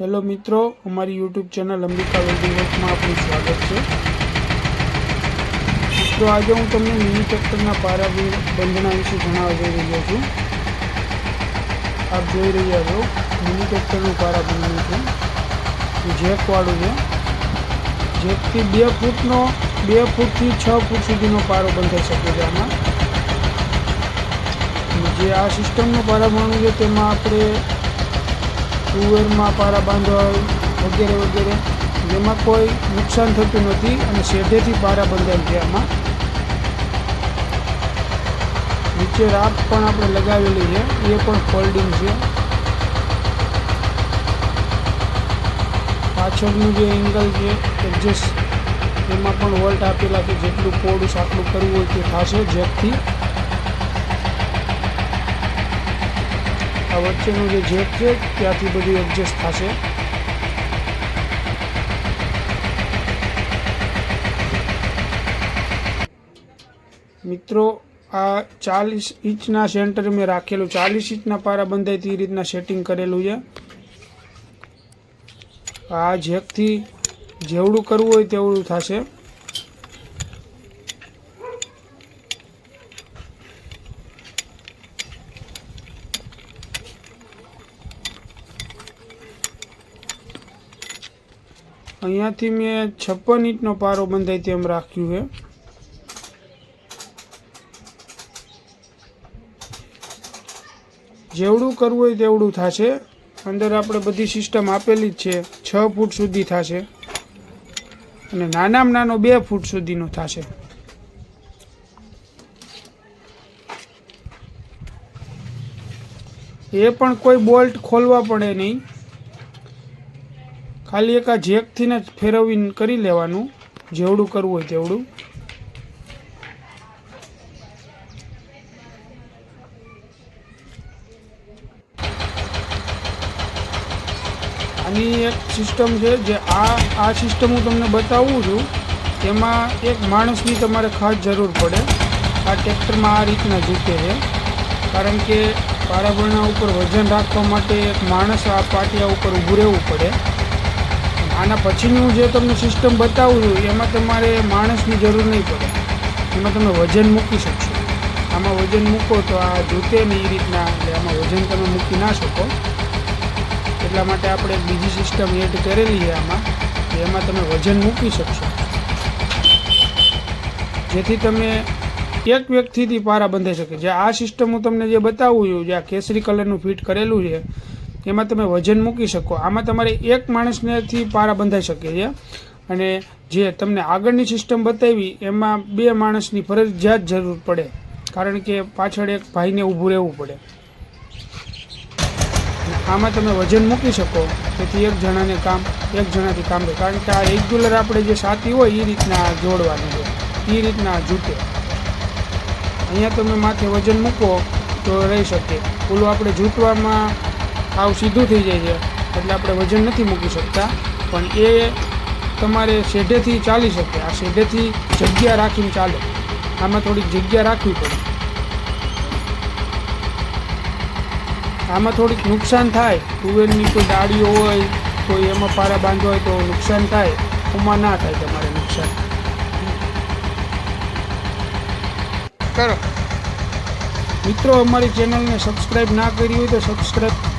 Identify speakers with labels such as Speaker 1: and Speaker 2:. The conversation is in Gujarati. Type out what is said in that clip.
Speaker 1: હેલો મિત્રો, અમારી યુટ્યુબ ચેનલ અંબિકા વેલ્ડિંગમાં આપનું સ્વાગત છે. મિત્રો, આજે હું તમને મિની ટ્રેક્ટરના પારા બંધના વિશે જણાવવા જઈ રહ્યો છું. આપ જોઈ રહ્યા છો, મિની ટ્રેક્ટરનું પારા બંધનું છે. જેકવાળું છે. જેકથી બે ફૂટનો, બે ફૂટથી છ ફૂટ સુધીનો પારો બંધાઈ શકે છે આમાં. જે આ સિસ્ટમનું બનવું છે, તેમાં આપણે તુવેરમાં પારા બાંધવા વગેરે વગેરે. જેમાં કોઈ નુકસાન થતું નથી અને શેઢેથી પારા બંધાય છે આમાં. નીચે રાપ પણ આપણે લગાવેલી છે. એ પણ ફોલ્ડિંગ છે. પાછળનું જે એંગલ છે, એડજસ્ટ, એમાં પણ વોલ્ટ આપેલા છે. જેટલું પોડું સાટલું કરવું હોય તે થશે. જેકથી આ વચ્ચેનું જે જેક છે, ત્યાંથી બધું એડજસ્ટ થશે. મિત્રો, આ ચાલીસ ઇંચના સેન્ટર મેં રાખેલું. ચાલીસ ઇંચના પારા બંધાય તે રીતના સેટિંગ કરેલું છે. આ જેકથી જેવડું કરવું હોય તેવડું થશે. અહીંયાથી મેં છપ્પન ઇંચનો પારો બંધાય તેમ રાખ્યું છે. જેવડું કરવું હોય તેવડું થશે. અંદર આપણે બધી સિસ્ટમ આપેલી જ છે. છ ફૂટ સુધી થશે. અને નાનામાં નાનો બે ફૂટ સુધીનો થશે. એ પણ કોઈ બોલ્ટ ખોલવા પડે નહીં. ખાલી એક આ જેકથીને જ ફેરવીને કરી લેવાનું, જેવડું કરવું હોય તેવડું. આની એક સિસ્ટમ છે જે આ આ સિસ્ટમ હું તમને બતાવું છું. તેમાં એક માણસની તમારે ખાસ જરૂર પડે. આ ટ્રેક્ટરમાં આ રીતના જૂતે છે. કારણ કે પારાબરણા ઉપર વજન રાખવા માટે એક માણસ આ પાટિયા ઉપર ઊભું રહેવું પડે. આના પછીની જે તમને સિસ્ટમ બતાવું છું, એમાં તમારે માણસની જરૂર નહીં પડે. એમાં તમે વજન મૂકી શકશો. આમાં વજન મૂકો તો આ જૂતે ને એ રીતના, એટલે આમાં વજન તમે મૂકી ના શકો. એટલા માટે આપણે બીજી સિસ્ટમ એડ કરેલી છે આમાં એમાં તમે વજન મૂકી શકશો. જેથી તમે એક વ્યક્તિથી પારા બંધાઈ શકે. જે આ સિસ્ટમ હું તમને જે બતાવું છું, જે આ કેસરી કલરનું ફિટ કરેલું છે એમાં તમે વજન મૂકી શકો. આમાં તમારે એક માણસનેથી પારા બંધાઈ શકે છે. અને જે તમને આગળની સિસ્ટમ બતાવી, એમાં બે માણસની ફરજિયાત જરૂર પડે. કારણ કે પાછળ એક ભાઈને ઊભું રહેવું પડે. આમાં તમે વજન મૂકી શકો. તેથી એક જણાને કામ, એક જણાથી કામ લે કારણ કે આ રેગ્યુલર આપણે જે સાથી હોય એ રીતના જોડવાનું છે એ રીતના જૂતે અહીંયા તમે માથે વજન મૂકો તો રહી શકે. ઓલું આપણે જૂટવામાં આવ સીધું થઈ જાય છે. એટલે આપણે વજન નથી મૂકી શકતા. પણ એ તમારે શેઢેથી ચાલી શકે. આ શેઢેથી જગ્યા રાખીને ચાલે. આમાં થોડીક જગ્યા રાખવી પડે. આમાં થોડીક નુકસાન થાય. તુવેરની કોઈ ડાળીઓ હોય, કોઈ એમાં પારા બાંધવા હોય તો નુકસાન થાય. ઉમાં ના થાય તમારે નુકસાન.
Speaker 2: કરો.
Speaker 1: મિત્રો, અમારી ચેનલને સબસ્ક્રાઈબ ના કરી હોય તો સબસ્ક્રાઈબ